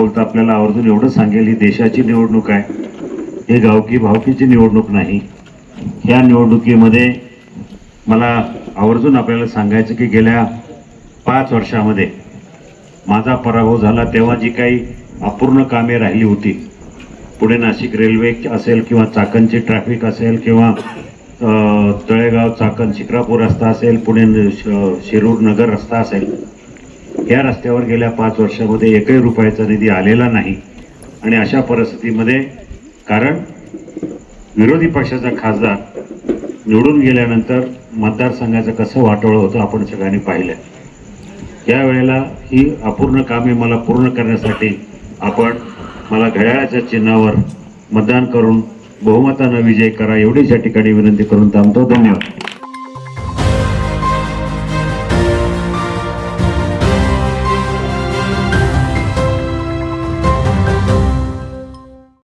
बोलता आपल्याला आवर्जून एवढं सांगेल ही देशाची निवडणूक आहे. हे गावकी भावकीची निवडणूक नाही. ह्या निवडणुकीमध्ये मला आवर्जून आपल्याला सांगायचं की गेल्या पाच वर्षामध्ये माझा पराभव झाला तेव्हा जी काही अपूर्ण कामे राहिली होती पुणे नाशिक रेल्वे असेल किंवा चाकणची ट्रॅफिक असेल किंवा तळेगाव चाकण शिक्रापूर रस्ता असेल पुणे श- शिरूर नगर रस्ता असेल या रस्त्यावर गेल्या पाच वर्षामध्ये एकही रुपयाचा निधी आलेला नाही. आणि अशा परिस्थितीमध्ये कारण विरोधी पक्षाचा खासदार निवडून गेल्यानंतर मतदारसंघाचं कसं वाटोळं होतं आपण सगळ्यांनी पाहिलं या वेळेला ही अपूर्ण कामे मला पूर्ण करण्यासाठी आपण मला घड्याळाच्या चिन्हावर मतदान करून बहुमतानं विजय करा एवढीच या ठिकाणी विनंती करून थांबतो. धन्यवाद.